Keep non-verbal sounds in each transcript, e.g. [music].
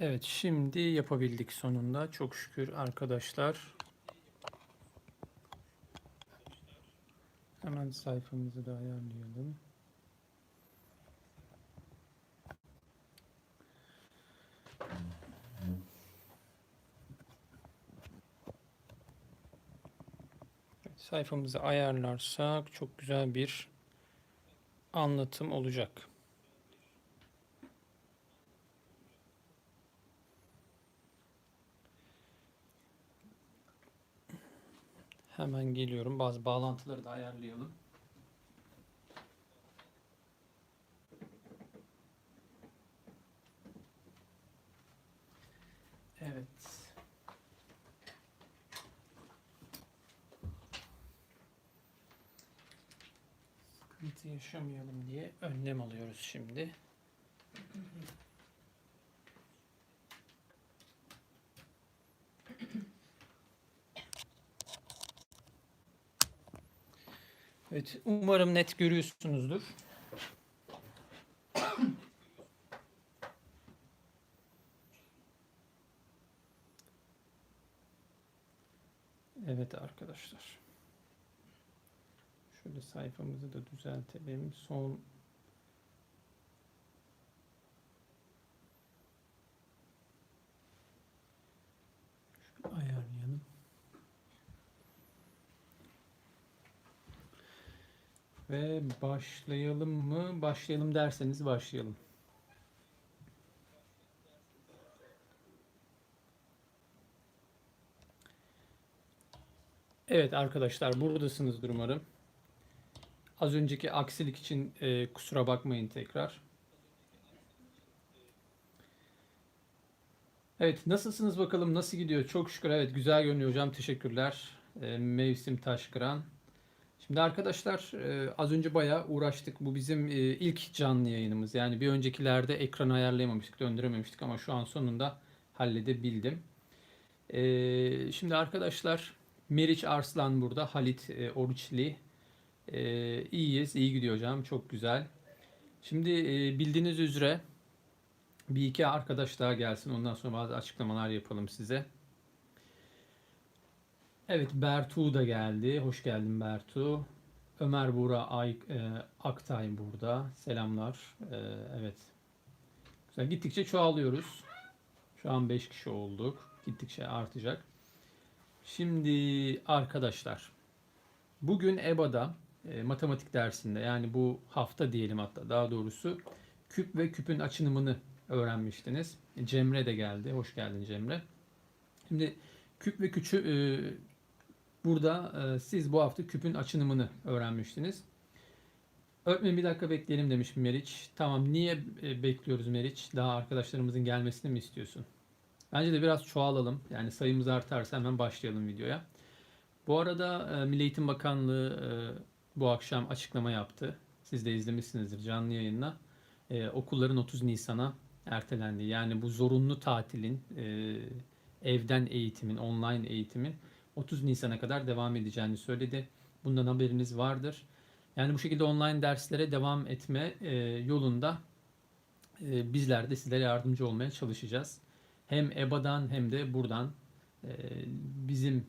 Evet, şimdi yapabildik sonunda. Çok şükür arkadaşlar. Hemen sayfamızı da ayarlayalım. Sayfamızı ayarlarsak çok güzel bir anlatım olacak. Hemen geliyorum. Bazı bağlantıları da ayarlayalım. Evet. Sıkıntı yaşamayalım diye önlem alıyoruz şimdi. Evet, umarım net görüyorsunuzdur. Evet arkadaşlar. Şöyle sayfamızı da düzeltelim. Son Şöyle ayarlayalım. Ve başlayalım mı? Başlayalım derseniz başlayalım. Evet arkadaşlar buradasınızdır umarım. Az önceki aksilik için e, kusura bakmayın tekrar. Evet nasılsınız bakalım nasıl gidiyor? Çok şükür evet güzel görünüyor hocam teşekkürler. E, Mevsim Taşkıran. Şimdi arkadaşlar e, az önce bayağı uğraştık. Bu bizim e, ilk canlı yayınımız. Yani bir öncekilerde ekranı ayarlayamamıştık, döndürememiştik ama şu an sonunda halledebildim. E, şimdi arkadaşlar Meriç Arslan burada, Halit Oruçli. İyiyiz, iyi gidiyor hocam, çok güzel. Şimdi bildiğiniz üzere bir iki arkadaş daha gelsin. Ondan sonra bazı açıklamalar yapalım size. Evet Bertu da geldi. Hoş geldin Bertu. Ömer Buğra Ay, e, Aktay burada. Selamlar. E, evet. Güzel. Gittikçe çoğalıyoruz. Şu an 5 kişi olduk. Gittikçe artacak. Şimdi arkadaşlar bugün EBA'da e, matematik dersinde yani bu hafta diyelim hatta daha doğrusu küp ve küpün açınımını öğrenmiştiniz. Cemre de geldi. Hoş geldin Cemre. Şimdi küp ve küçü e, burada e, siz bu hafta küpün açınımını öğrenmiştiniz. Öğretmenim bir dakika bekleyelim demiş Meriç. Tamam niye e, bekliyoruz Meriç? Daha arkadaşlarımızın gelmesini mi istiyorsun? Bence de biraz çoğalalım. Yani sayımız artarsa hemen başlayalım videoya. Bu arada e, Milli Eğitim Bakanlığı e, bu akşam açıklama yaptı. Siz de izlemişsinizdir canlı yayınla. E, okulların 30 Nisan'a ertelendi. Yani bu zorunlu tatilin, e, evden eğitimin, online eğitimin 30 Nisan'a kadar devam edeceğini söyledi. Bundan haberiniz vardır. Yani bu şekilde online derslere devam etme e, yolunda e, bizler de sizlere yardımcı olmaya çalışacağız. Hem EBA'dan hem de buradan e, bizim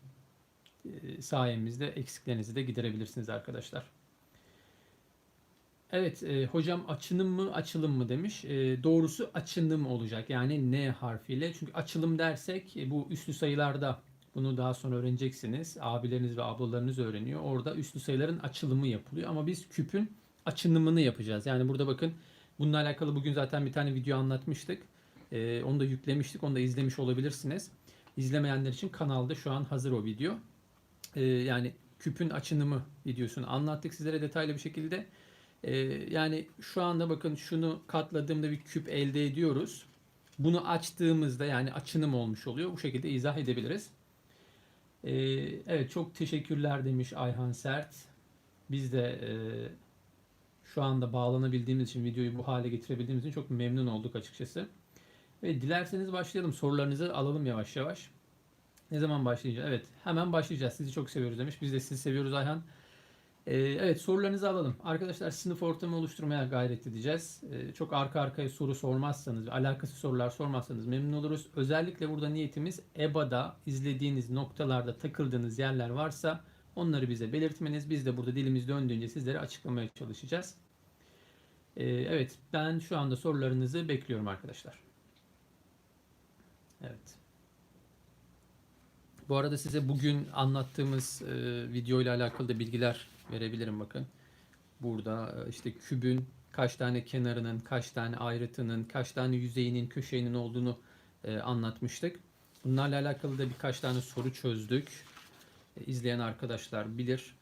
sayemizde eksiklerinizi de giderebilirsiniz arkadaşlar. Evet hocam açınım mı açılım mı demiş. Doğrusu açınım olacak yani N harfiyle. Çünkü açılım dersek bu üslü sayılarda bunu daha sonra öğreneceksiniz. Abileriniz ve ablalarınız öğreniyor. Orada üslü sayıların açılımı yapılıyor. Ama biz küpün açınımını yapacağız. Yani burada bakın bununla alakalı bugün zaten bir tane video anlatmıştık. E, onu da yüklemiştik. Onu da izlemiş olabilirsiniz. İzlemeyenler için kanalda şu an hazır o video. E, yani küpün açınımı videosunu anlattık sizlere detaylı bir şekilde. E, yani şu anda bakın şunu katladığımda bir küp elde ediyoruz. Bunu açtığımızda yani açınım olmuş oluyor. Bu şekilde izah edebiliriz. Ee, evet çok teşekkürler demiş Ayhan Sert. Biz de e, şu anda bağlanabildiğimiz için videoyu bu hale getirebildiğimiz için çok memnun olduk açıkçası. Ve dilerseniz başlayalım. Sorularınızı alalım yavaş yavaş. Ne zaman başlayacağız? Evet hemen başlayacağız. Sizi çok seviyoruz demiş. Biz de sizi seviyoruz Ayhan. Ee, evet sorularınızı alalım. Arkadaşlar sınıf ortamı oluşturmaya gayret edeceğiz. Ee, çok arka arkaya soru sormazsanız, alakası sorular sormazsanız memnun oluruz. Özellikle burada niyetimiz EBA'da izlediğiniz noktalarda takıldığınız yerler varsa onları bize belirtmeniz. Biz de burada dilimiz döndüğünce sizlere açıklamaya çalışacağız. Ee, evet ben şu anda sorularınızı bekliyorum arkadaşlar. Evet. Bu arada size bugün anlattığımız e, video ile alakalı da bilgiler verebilirim bakın. Burada e, işte kübün kaç tane kenarının, kaç tane ayrıtının, kaç tane yüzeyinin, köşeğinin olduğunu e, anlatmıştık. Bunlarla alakalı da birkaç tane soru çözdük. E, izleyen arkadaşlar bilir.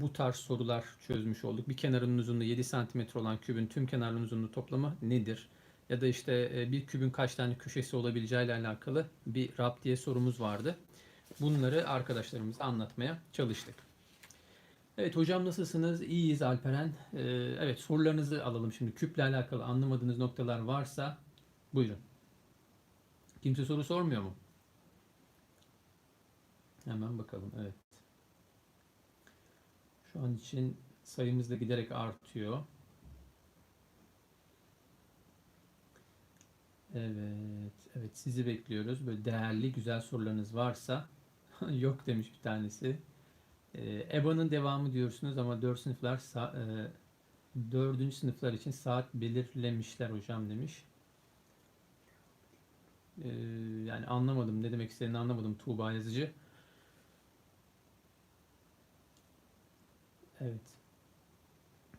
Bu tarz sorular çözmüş olduk. Bir kenarının uzunluğu 7 cm olan kübün tüm kenarların uzunluğu toplamı nedir? Ya da işte bir kübün kaç tane köşesi olabileceği ile alakalı bir raptiye sorumuz vardı. Bunları arkadaşlarımıza anlatmaya çalıştık. Evet hocam nasılsınız? İyiyiz Alperen. Ee, evet sorularınızı alalım şimdi. Küple alakalı anlamadığınız noktalar varsa buyurun. Kimse soru sormuyor mu? Hemen bakalım. Evet. Şu an için sayımız da giderek artıyor. Evet, evet sizi bekliyoruz. Böyle değerli, güzel sorularınız varsa [laughs] yok demiş bir tanesi. Ee, EBA'nın devamı diyorsunuz ama 4 sınıflar sa- e, 4. sınıflar için saat belirlemişler hocam demiş. Ee, yani anlamadım ne demek istediğini anlamadım Tuğba yazıcı. Evet.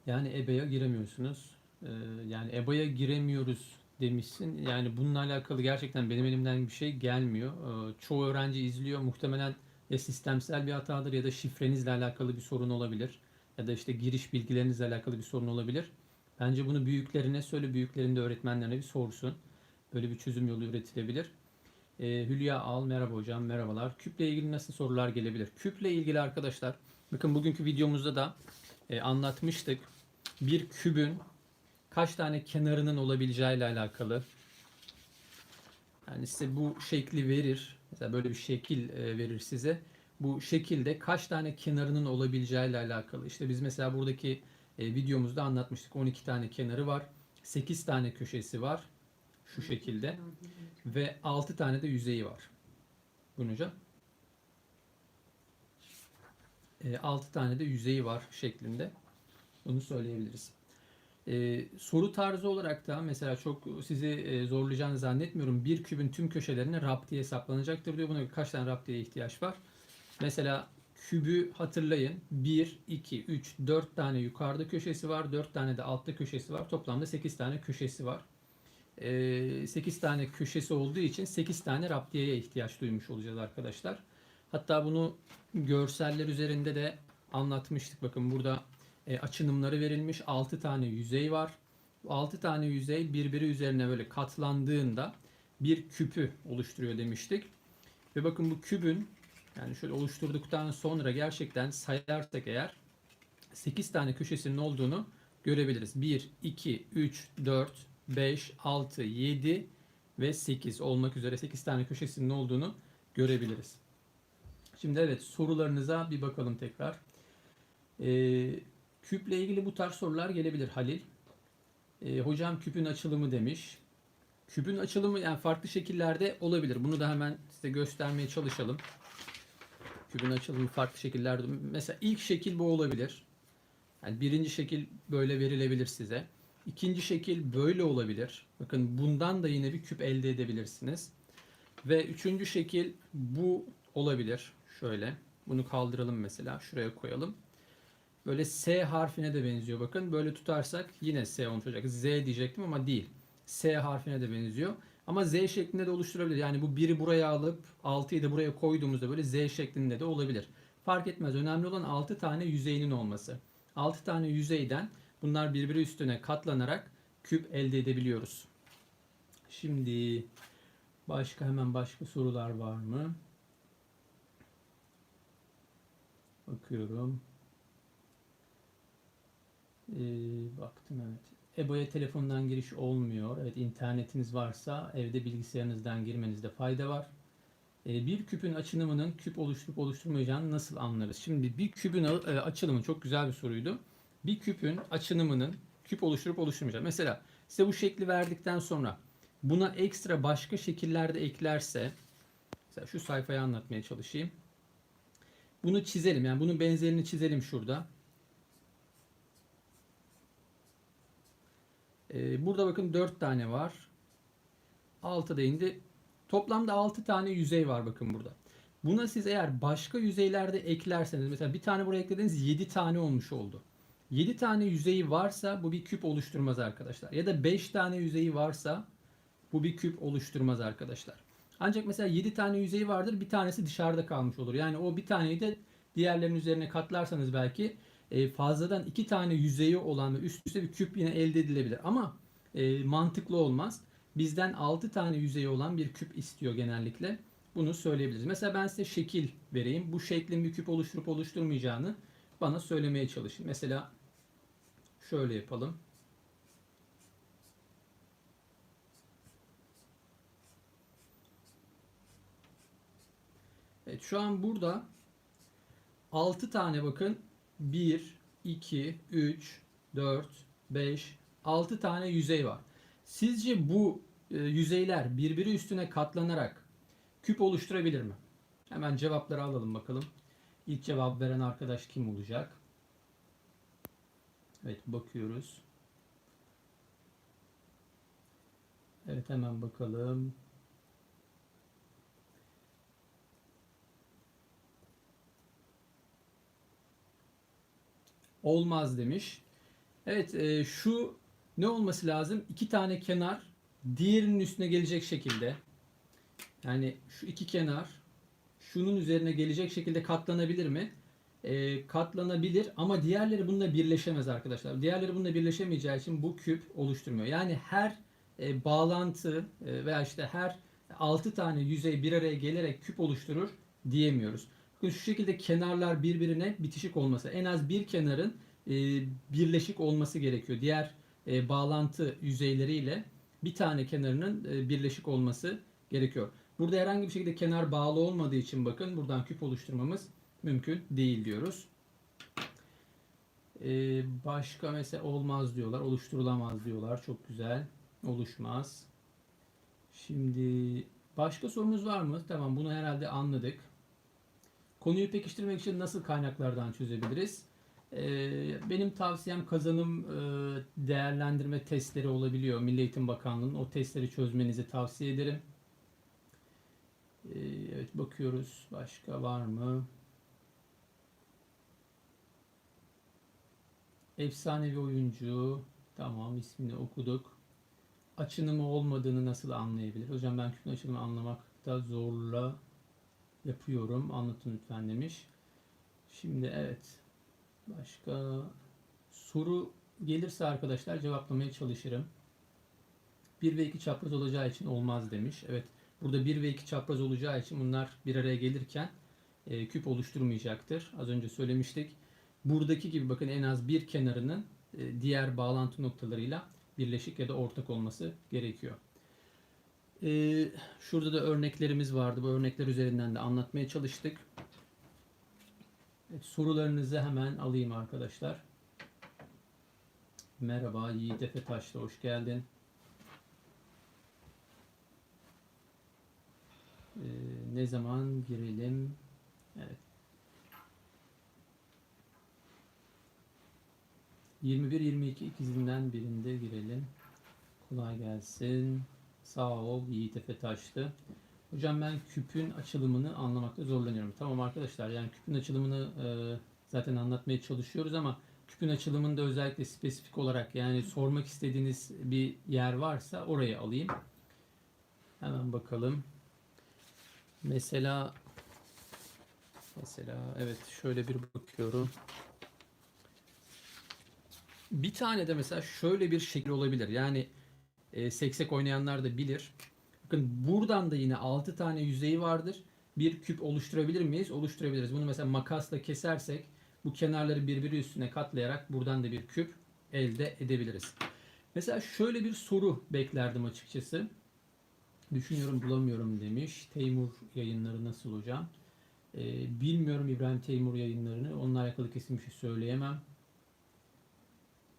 Yani EBA'ya giremiyorsunuz. Ee, yani EBA'ya giremiyoruz demişsin. Yani bununla alakalı gerçekten benim elimden bir şey gelmiyor. Çoğu öğrenci izliyor. Muhtemelen ya sistemsel bir hatadır ya da şifrenizle alakalı bir sorun olabilir. Ya da işte giriş bilgilerinizle alakalı bir sorun olabilir. Bence bunu büyüklerine söyle, büyüklerin de öğretmenlerine bir sorsun. Böyle bir çözüm yolu üretilebilir. Ee, Hülya Al, merhaba hocam, merhabalar. Küple ilgili nasıl sorular gelebilir? Küple ilgili arkadaşlar, bakın bugünkü videomuzda da e, anlatmıştık. Bir kübün kaç tane kenarının olabileceği ile alakalı. Yani size bu şekli verir. Mesela böyle bir şekil e, verir size. Bu şekilde kaç tane kenarının olabileceği ile alakalı. İşte biz mesela buradaki e, videomuzda anlatmıştık. 12 tane kenarı var. 8 tane köşesi var. Şu şekilde. Ve 6 tane de yüzeyi var. Buyurun hocam. 6 tane de yüzeyi var şeklinde. Bunu söyleyebiliriz. Ee, soru tarzı olarak da mesela çok sizi e, zorlayacağını zannetmiyorum. Bir kübün tüm köşelerine raptiye hesaplanacaktır diyor. Buna kaç tane raptiye ihtiyaç var? Mesela kübü hatırlayın. 1, 2, 3, 4 tane yukarıda köşesi var. 4 tane de altta köşesi var. Toplamda 8 tane köşesi var. Ee, 8 tane köşesi olduğu için 8 tane raptiyeye ihtiyaç duymuş olacağız arkadaşlar. Hatta bunu görseller üzerinde de anlatmıştık. Bakın burada e, açınımları verilmiş. 6 tane yüzey var. Bu 6 tane yüzey birbiri üzerine böyle katlandığında bir küpü oluşturuyor demiştik. Ve bakın bu kübün yani şöyle oluşturduktan sonra gerçekten sayarsak eğer 8 tane köşesinin olduğunu görebiliriz. 1, 2, 3, 4, 5, 6, 7 ve 8 olmak üzere 8 tane köşesinin olduğunu görebiliriz. Şimdi evet sorularınıza bir bakalım tekrar. Ee, küple ilgili bu tarz sorular gelebilir Halil. Ee, hocam küpün açılımı demiş. Küpün açılımı yani farklı şekillerde olabilir. Bunu da hemen size göstermeye çalışalım. Küpün açılımı farklı şekillerde. Mesela ilk şekil bu olabilir. Yani birinci şekil böyle verilebilir size. İkinci şekil böyle olabilir. Bakın bundan da yine bir küp elde edebilirsiniz. Ve üçüncü şekil bu olabilir. Şöyle. Bunu kaldıralım mesela. Şuraya koyalım. Böyle S harfine de benziyor. Bakın böyle tutarsak yine S olmuş. Z diyecektim ama değil. S harfine de benziyor. Ama Z şeklinde de oluşturabilir. Yani bu biri buraya alıp 6'yı da buraya koyduğumuzda böyle Z şeklinde de olabilir. Fark etmez. Önemli olan 6 tane yüzeyinin olması. 6 tane yüzeyden bunlar birbiri üstüne katlanarak küp elde edebiliyoruz. Şimdi başka hemen başka sorular var mı? Bakıyorum. Ee, baktım evet. EBA'ya telefondan giriş olmuyor. Evet internetiniz varsa evde bilgisayarınızdan girmenizde fayda var. e, bir küpün açılımının küp oluşturup oluşturmayacağını nasıl anlarız? Şimdi bir küpün e, açılımı çok güzel bir soruydu. Bir küpün açılımının küp oluşturup oluşturmayacağını. Mesela size bu şekli verdikten sonra buna ekstra başka şekillerde eklerse mesela şu sayfayı anlatmaya çalışayım. Bunu çizelim. Yani bunun benzerini çizelim şurada. Ee, burada bakın 4 tane var. 6 da indi. Toplamda 6 tane yüzey var bakın burada. Buna siz eğer başka yüzeylerde eklerseniz mesela bir tane buraya eklediniz 7 tane olmuş oldu. 7 tane yüzeyi varsa bu bir küp oluşturmaz arkadaşlar. Ya da 5 tane yüzeyi varsa bu bir küp oluşturmaz arkadaşlar. Ancak mesela 7 tane yüzeyi vardır bir tanesi dışarıda kalmış olur. Yani o bir taneyi de diğerlerinin üzerine katlarsanız belki e, fazladan 2 tane yüzeyi olan ve üst üste bir küp yine elde edilebilir. Ama e, mantıklı olmaz. Bizden 6 tane yüzeyi olan bir küp istiyor genellikle. Bunu söyleyebiliriz. Mesela ben size şekil vereyim. Bu şeklin bir küp oluşturup oluşturmayacağını bana söylemeye çalışın. Mesela şöyle yapalım. Evet şu an burada 6 tane bakın 1, 2, 3, 4, 5, 6 tane yüzey var. Sizce bu e, yüzeyler birbiri üstüne katlanarak küp oluşturabilir mi? Hemen cevapları alalım bakalım. İlk cevap veren arkadaş kim olacak? Evet bakıyoruz. Evet hemen bakalım. Olmaz demiş. Evet e, şu ne olması lazım? İki tane kenar diğerinin üstüne gelecek şekilde. Yani şu iki kenar şunun üzerine gelecek şekilde katlanabilir mi? E, katlanabilir ama diğerleri bununla birleşemez arkadaşlar. Diğerleri bununla birleşemeyeceği için bu küp oluşturmuyor. Yani her e, bağlantı e, veya işte her 6 tane yüzey bir araya gelerek küp oluşturur diyemiyoruz. Şu şekilde kenarlar birbirine bitişik olması. En az bir kenarın e, birleşik olması gerekiyor. Diğer e, bağlantı yüzeyleriyle bir tane kenarının e, birleşik olması gerekiyor. Burada herhangi bir şekilde kenar bağlı olmadığı için bakın buradan küp oluşturmamız mümkün değil diyoruz. E, başka mesela olmaz diyorlar. Oluşturulamaz diyorlar. Çok güzel. Oluşmaz. Şimdi başka sorumuz var mı? Tamam bunu herhalde anladık. Konuyu pekiştirmek için nasıl kaynaklardan çözebiliriz? Ee, benim tavsiyem kazanım e, değerlendirme testleri olabiliyor. Milli Eğitim Bakanlığı'nın o testleri çözmenizi tavsiye ederim. Ee, evet bakıyoruz. Başka var mı? Efsanevi oyuncu. Tamam ismini okuduk. Açınımı olmadığını nasıl anlayabilir? Hocam ben küpün açılımı anlamakta zorla yapıyorum. Anlatın lütfen demiş. Şimdi evet. Başka soru gelirse arkadaşlar cevaplamaya çalışırım. 1 ve 2 çapraz olacağı için olmaz demiş. Evet. Burada 1 ve 2 çapraz olacağı için bunlar bir araya gelirken e, küp oluşturmayacaktır. Az önce söylemiştik. Buradaki gibi bakın en az bir kenarının e, diğer bağlantı noktalarıyla birleşik ya da ortak olması gerekiyor. Ee, şurada da örneklerimiz vardı. Bu örnekler üzerinden de anlatmaya çalıştık. Evet, sorularınızı hemen alayım arkadaşlar. Merhaba Yiğit Efe Taşlı, hoş geldin. Ee, ne zaman girelim? Evet. 21-22 ikisinden birinde girelim. Kolay gelsin. Sağ ol Yiğit Efe Taşlı. Hocam ben küpün açılımını anlamakta zorlanıyorum. Tamam arkadaşlar yani küpün açılımını e, zaten anlatmaya çalışıyoruz ama küpün açılımında özellikle spesifik olarak yani sormak istediğiniz bir yer varsa oraya alayım. Hemen bakalım. Mesela mesela evet şöyle bir bakıyorum. Bir tane de mesela şöyle bir şekil olabilir. Yani e, seksek oynayanlar da bilir. Bakın buradan da yine 6 tane yüzeyi vardır. Bir küp oluşturabilir miyiz? Oluşturabiliriz. Bunu mesela makasla kesersek bu kenarları birbiri üstüne katlayarak buradan da bir küp elde edebiliriz. Mesela şöyle bir soru beklerdim açıkçası. Düşünüyorum bulamıyorum demiş. Teymur yayınları nasıl hocam? Ee, bilmiyorum İbrahim Teymur yayınlarını. Onunla alakalı kesin bir şey söyleyemem.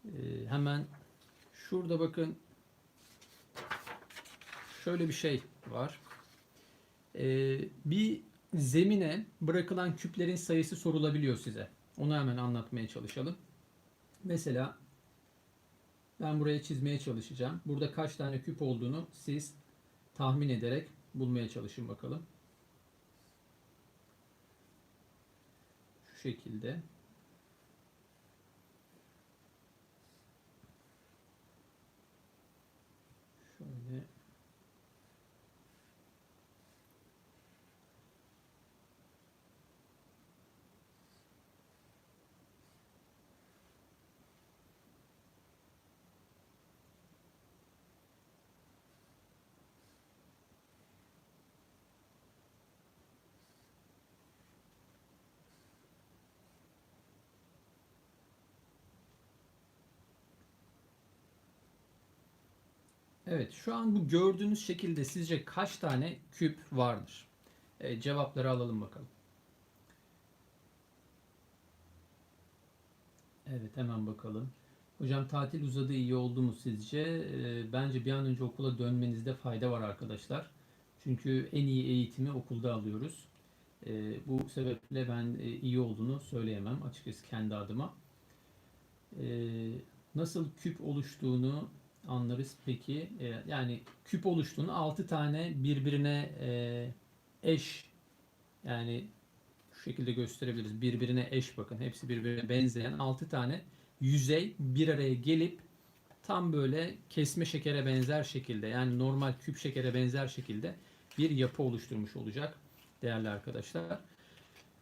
Ee, hemen şurada bakın şöyle bir şey var. Ee, bir zemine bırakılan küplerin sayısı sorulabiliyor size. Onu hemen anlatmaya çalışalım. Mesela ben buraya çizmeye çalışacağım. Burada kaç tane küp olduğunu siz tahmin ederek bulmaya çalışın bakalım. Şu şekilde. Şöyle Evet, şu an bu gördüğünüz şekilde sizce kaç tane küp vardır? E, cevapları alalım bakalım. Evet, hemen bakalım. Hocam tatil uzadı iyi oldu mu sizce? E, bence bir an önce okula dönmenizde fayda var arkadaşlar. Çünkü en iyi eğitimi okulda alıyoruz. E, bu sebeple ben e, iyi olduğunu söyleyemem açıkçası kendi adıma. E, nasıl küp oluştuğunu anlarız peki? E, yani küp oluştuğunu 6 tane birbirine e, eş yani şu şekilde gösterebiliriz. Birbirine eş bakın. Hepsi birbirine benzeyen 6 tane yüzey bir araya gelip tam böyle kesme şekere benzer şekilde yani normal küp şekere benzer şekilde bir yapı oluşturmuş olacak değerli arkadaşlar.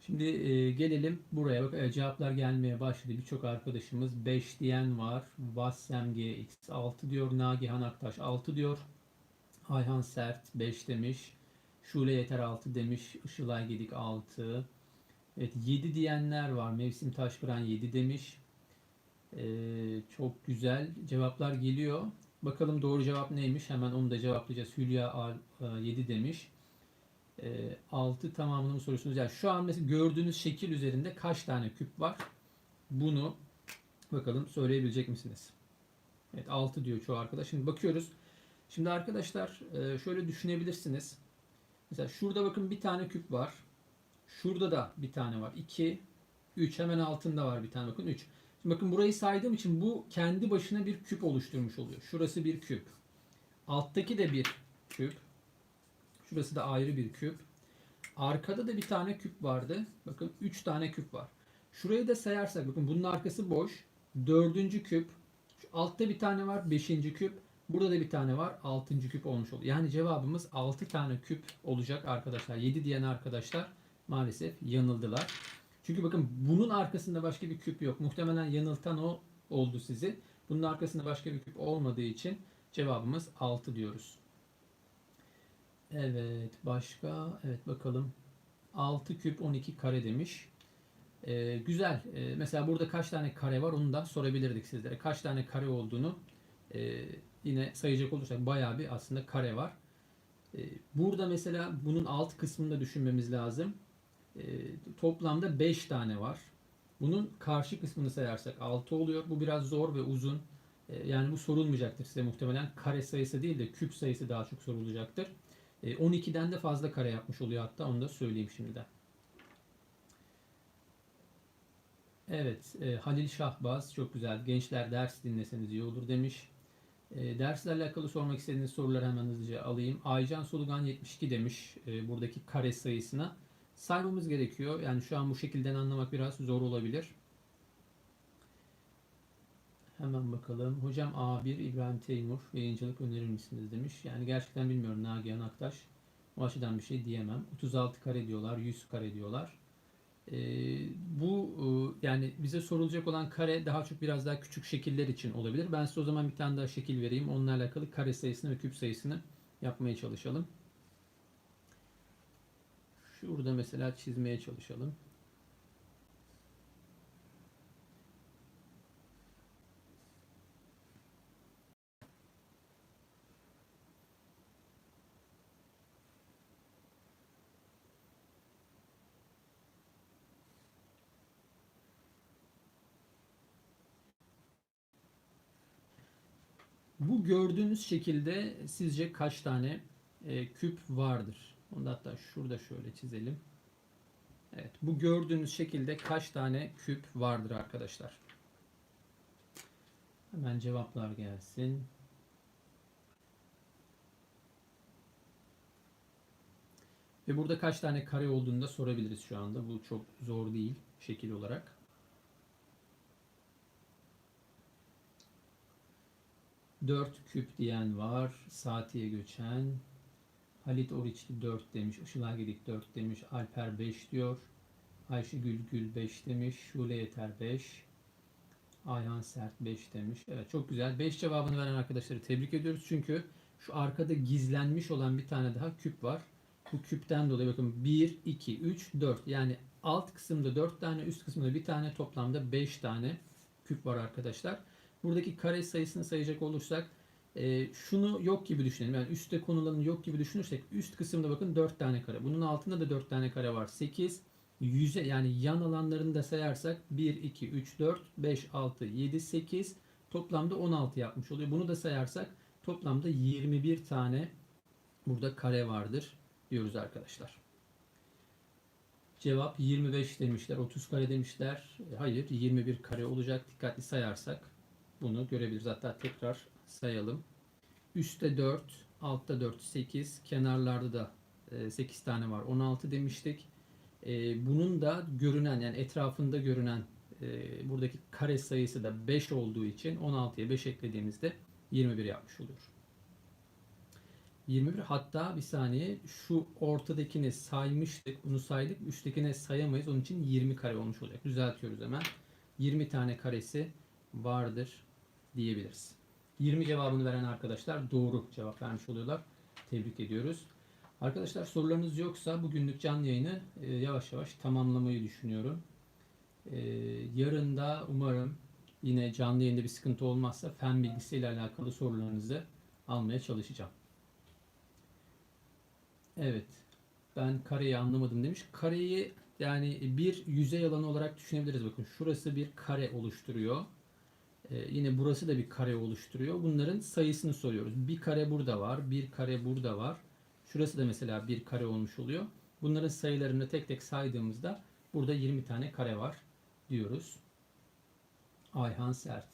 Şimdi e, gelelim buraya. Bak e, cevaplar gelmeye başladı. Birçok arkadaşımız 5 diyen var. Vassem GX 6 diyor. Nagihan Aktaş 6 diyor. Ayhan Sert 5 demiş. Şule Yeter 6 demiş. Işılay Gedik 6. Evet 7 diyenler var. Mevsim Taşkıran 7 demiş. Ee, çok güzel cevaplar geliyor. Bakalım doğru cevap neymiş? Hemen onu da cevaplayacağız. Hülya Al 7 demiş. E, 6 tamamını mı soruyorsunuz? Yani şu an mesela gördüğünüz şekil üzerinde kaç tane küp var? Bunu bakalım söyleyebilecek misiniz? Evet 6 diyor çoğu arkadaş. Şimdi bakıyoruz. Şimdi arkadaşlar e, şöyle düşünebilirsiniz. Mesela şurada bakın bir tane küp var. Şurada da bir tane var. 2, 3 hemen altında var bir tane bakın 3. Şimdi bakın burayı saydığım için bu kendi başına bir küp oluşturmuş oluyor. Şurası bir küp. Alttaki de bir küp. Şurası da ayrı bir küp. Arkada da bir tane küp vardı. Bakın 3 tane küp var. Şurayı da sayarsak bakın bunun arkası boş. Dördüncü küp. Şu altta bir tane var. Beşinci küp. Burada da bir tane var. Altıncı küp olmuş oldu. Yani cevabımız 6 tane küp olacak arkadaşlar. 7 diyen arkadaşlar maalesef yanıldılar. Çünkü bakın bunun arkasında başka bir küp yok. Muhtemelen yanıltan o oldu sizi. Bunun arkasında başka bir küp olmadığı için cevabımız 6 diyoruz. Evet başka evet bakalım 6 küp 12 kare demiş. Ee, güzel. Ee, mesela burada kaç tane kare var onu da sorabilirdik sizlere. Kaç tane kare olduğunu e, yine sayacak olursak bayağı bir aslında kare var. Ee, burada mesela bunun alt kısmını da düşünmemiz lazım. Ee, toplamda 5 tane var. Bunun karşı kısmını sayarsak 6 oluyor. Bu biraz zor ve uzun. Ee, yani bu sorulmayacaktır size muhtemelen. Kare sayısı değil de küp sayısı daha çok sorulacaktır. 12'den e, de fazla kare yapmış oluyor hatta onu da söyleyeyim şimdiden. Evet, e, Halil Şahbaz çok güzel. Gençler ders dinleseniz iyi olur demiş. E, dersle alakalı sormak istediğiniz soruları hemen hızlıca alayım. Aycan Solugan 72 demiş e, buradaki kare sayısına. Saymamız gerekiyor. Yani şu an bu şekilde anlamak biraz zor olabilir. Hemen bakalım. Hocam A1 İbrahim Teymur yayıncılık önerir misiniz demiş. Yani gerçekten bilmiyorum Nagihan Aktaş. O açıdan bir şey diyemem. 36 kare diyorlar, 100 kare diyorlar. Ee, bu e, yani bize sorulacak olan kare daha çok biraz daha küçük şekiller için olabilir. Ben size o zaman bir tane daha şekil vereyim. Onunla alakalı kare sayısını ve küp sayısını yapmaya çalışalım. Şurada mesela çizmeye çalışalım. Bu gördüğünüz şekilde sizce kaç tane e, küp vardır? Onu da hatta şurada şöyle çizelim. Evet, bu gördüğünüz şekilde kaç tane küp vardır arkadaşlar? Hemen cevaplar gelsin. Ve burada kaç tane kare olduğunu da sorabiliriz şu anda. Bu çok zor değil şekil olarak. Dört küp diyen var. Saatiye göçen. Halit Oriçli 4 demiş. Işıl Agedik 4 demiş. Alper 5 diyor. Ayşe Gülgül 5 demiş. Şule Yeter 5. Ayhan Sert 5 demiş. Evet çok güzel. 5 cevabını veren arkadaşları tebrik ediyoruz. Çünkü şu arkada gizlenmiş olan bir tane daha küp var. Bu küpten dolayı bakın 1, 2, 3, 4. Yani alt kısımda 4 tane, üst kısımda bir tane toplamda 5 tane küp var arkadaşlar. Buradaki kare sayısını sayacak olursak e, şunu yok gibi düşünelim. Yani üstte konulanı yok gibi düşünürsek üst kısımda bakın 4 tane kare. Bunun altında da 4 tane kare var. 8, yüze yani yan alanlarını da sayarsak 1, 2, 3, 4, 5, 6, 7, 8 toplamda 16 yapmış oluyor. Bunu da sayarsak toplamda 21 tane burada kare vardır diyoruz arkadaşlar. Cevap 25 demişler. 30 kare demişler. Hayır 21 kare olacak. Dikkatli sayarsak bunu görebiliriz. Hatta tekrar sayalım. Üstte 4, altta 4, 8. Kenarlarda da 8 tane var. 16 demiştik. E, Bunun da görünen yani etrafında görünen e, buradaki kare sayısı da 5 olduğu için 16'ya 5 eklediğimizde 21 yapmış oluyor. 21 hatta bir saniye şu ortadakini saymıştık. Bunu saydık. Üsttekine sayamayız. Onun için 20 kare olmuş olacak. Düzeltiyoruz hemen. 20 tane karesi vardır diyebiliriz. 20 cevabını veren arkadaşlar doğru cevap vermiş oluyorlar. Tebrik ediyoruz. Arkadaşlar sorularınız yoksa bugünlük canlı yayını e, yavaş yavaş tamamlamayı düşünüyorum. E, yarın da umarım yine canlı yayında bir sıkıntı olmazsa fen bilgisiyle alakalı sorularınızı almaya çalışacağım. Evet. Ben kareyi anlamadım demiş. Kareyi yani bir yüzey alanı olarak düşünebiliriz. Bakın şurası bir kare oluşturuyor. Ee, yine burası da bir kare oluşturuyor. Bunların sayısını soruyoruz. Bir kare burada var. Bir kare burada var. Şurası da mesela bir kare olmuş oluyor. Bunların sayılarını tek tek saydığımızda burada 20 tane kare var diyoruz. Ayhan Sert.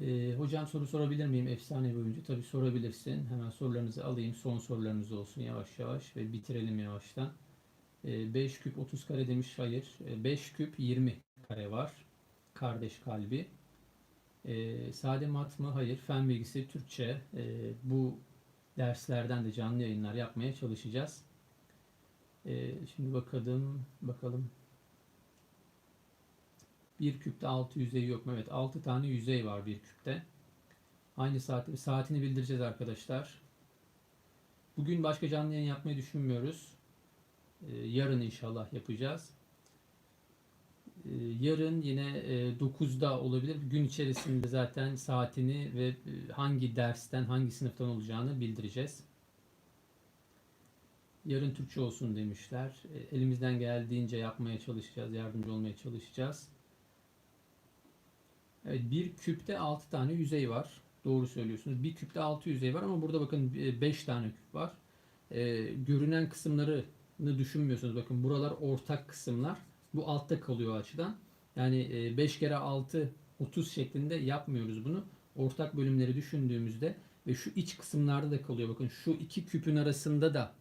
Ee, hocam soru sorabilir miyim? Efsane bir oyuncu. Tabii sorabilirsin. Hemen sorularınızı alayım. Son sorularınız olsun yavaş yavaş ve bitirelim yavaştan. Ee, 5 küp 30 kare demiş. Hayır. Ee, 5 küp 20 kare var. Kardeş kalbi. Ee, sade mat mı? Hayır. Fen bilgisi Türkçe. Ee, bu derslerden de canlı yayınlar yapmaya çalışacağız. Ee, şimdi bakalım. Bakalım. Bir küpte 6 yüzey yok mu? Evet 6 tane yüzey var bir küpte. Aynı saati, saatini bildireceğiz arkadaşlar. Bugün başka canlı yayın yapmayı düşünmüyoruz. Yarın inşallah yapacağız. Ee, yarın yine e, 9'da olabilir. Gün içerisinde zaten saatini ve e, hangi dersten, hangi sınıftan olacağını bildireceğiz. Yarın Türkçe olsun demişler. E, elimizden geldiğince yapmaya çalışacağız, yardımcı olmaya çalışacağız. Evet bir küpte 6 tane yüzey var. Doğru söylüyorsunuz. Bir küpte 6 yüzey var ama burada bakın 5 tane küp var. Ee, görünen kısımlarını düşünmüyorsunuz. Bakın buralar ortak kısımlar. Bu altta kalıyor o açıdan. Yani 5 kere 6 30 şeklinde yapmıyoruz bunu. Ortak bölümleri düşündüğümüzde ve şu iç kısımlarda da kalıyor. Bakın şu iki küpün arasında da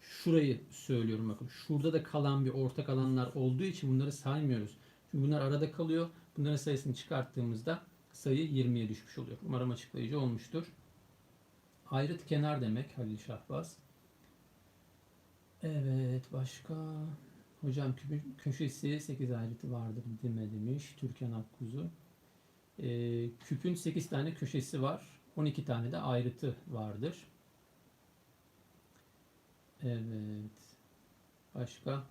şurayı söylüyorum bakın. Şurada da kalan bir ortak alanlar olduğu için bunları saymıyoruz. Çünkü bunlar arada kalıyor. Bunların sayısını çıkarttığımızda sayı 20'ye düşmüş oluyor. Umarım açıklayıcı olmuştur. Ayrıt kenar demek Halil Şahbaz. Evet başka. Hocam köşesi 8 ayrıtı vardır mi demiş Türkan Akkuzu. Ee, küpün 8 tane köşesi var. 12 tane de ayrıtı vardır. Evet. Başka?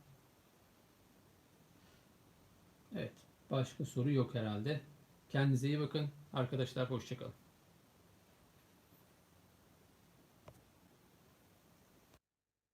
Evet. Başka soru yok herhalde. Kendinize iyi bakın. Arkadaşlar hoşçakalın.